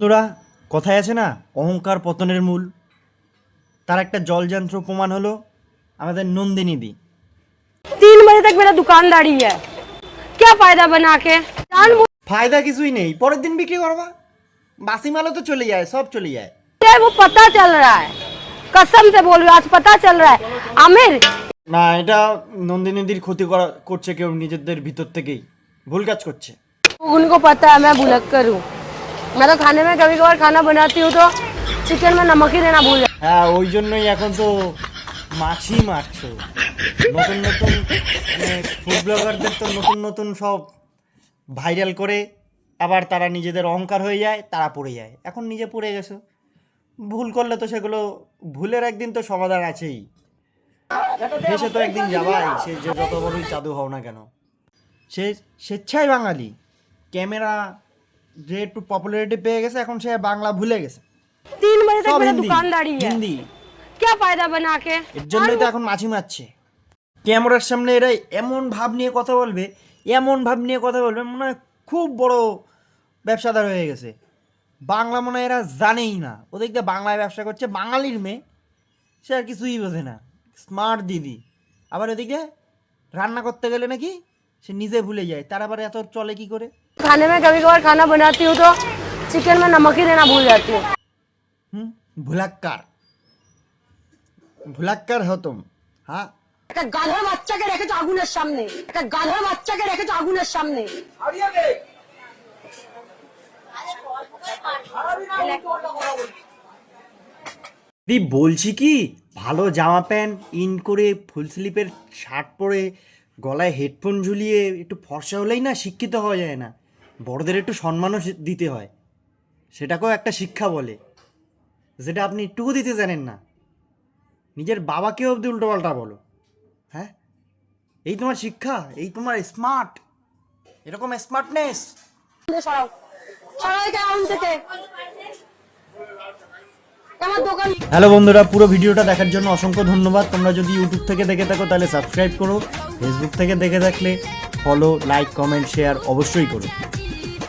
তোরা কথায় আছে না অহংকার পতনের মূল তার একটা জলযন্ত্র প্রমাণ হলো আমাদের নন্দিনী দি तीन बजे तक मेरा दुकानदारी है क्या फायदा बना के जान ফায়দা কিছুই নেই পরের দিন বিক্রি করবা বাসি মালও তো চলে যায় সব চলে যায় मुझे वो पता चल रहा है कसम से बोल रही हूँ, आज पता चल रहा है आमिर না এটা নন্দিনীদির ক্ষতি করা করছে কেউ নিজেদের ভিতর থেকেই ভুল কাজ করছে उनको पता है मैं भुलक्कर हूँ मैं तो खाने में कभी कभार खाना बनाती हूँ तो चिकन में नमक ही देना भूल जाती হ্যাঁ ওই জন্যই এখন তো মাছই মারছো নতুন নতুন মানে ফুড ব্লগারদের তো নতুন নতুন সব ভাইরাল করে আবার তারা নিজেদের অহংকার হয়ে যায় তারা পড়ে যায় এখন নিজে পড়ে গেছো ভুল করলে তো সেগুলো ভুলের একদিন তো সমাধান আছেই দেশে তো একদিন যাবাই সে যে যত বড়ই চাদু হও না কেন সে স্বেচ্ছায় বাঙালি ক্যামেরা যে একটু পপুলারিটি পেয়ে গেছে এখন সে বাংলা ভুলে গেছে तीन बजे तक সব मेरा হিন্দি दुकानदारी है হিন্দি क्या फायदा बना के এর জন্যই তো এখন মাছি মারছে ক্যামেরার সামনে এরা এমন ভাব নিয়ে কথা বলবে এমন ভাব নিয়ে কথা বলবে মনে হয় খুব বড় ব্যবসাদার হয়ে গেছে বাংলা মনে হয় এরা জানেই না ওদের দিয়ে বাংলায় ব্যবসা করছে বাঙালির মেয়ে সে আর কিছুই বোঝে না স্মার্ট দিদি আবার ওদিকে রান্না করতে গেলে নাকি সে নিজে ভুলে যায় তার আবার এত চলে কি করে खाने में कभी कभार खाना बनाती हूँ तो चिकन में नमक ही देना भूल जाती हूँ হুম ভুলাক্কার ভুলাক্কার হতম হ্যাঁ একটা গাধার বাচ্চাকে রেখেছো আগুনের সামনে একটা গাধার বাচ্চাকে রেখেছো আগুনের সামনে দি বলছি কি ভালো জামা প্যান্ট ইন করে ফুল স্লিপের শার্ট পরে গলায় হেডফোন ঝুলিয়ে একটু ফর্সা হলেই না শিক্ষিত হওয়া যায় না। বড়দের একটু সম্মানও দিতে হয়। সেটাকেও একটা শিক্ষা বলে। যেটা আপনি একটুকু দিতে জানেন না। নিজের বাবাকেও অব্দি উল্টোপাল্টা বলো। হ্যাঁ? এই তোমার শিক্ষা, এই তোমার স্মার্ট এরকম স্মার্টনেস থেকে। হ্যালো বন্ধুরা, পুরো ভিডিওটা দেখার জন্য অসংখ্য ধন্যবাদ। তোমরা যদি ইউটিউব থেকে দেখে থাকো, তাহলে সাবস্ক্রাইব করো। ফেসবুক থেকে দেখে থাকলে ফলো লাইক কমেন্ট শেয়ার অবশ্যই করো।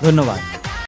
ধন্যবাদ।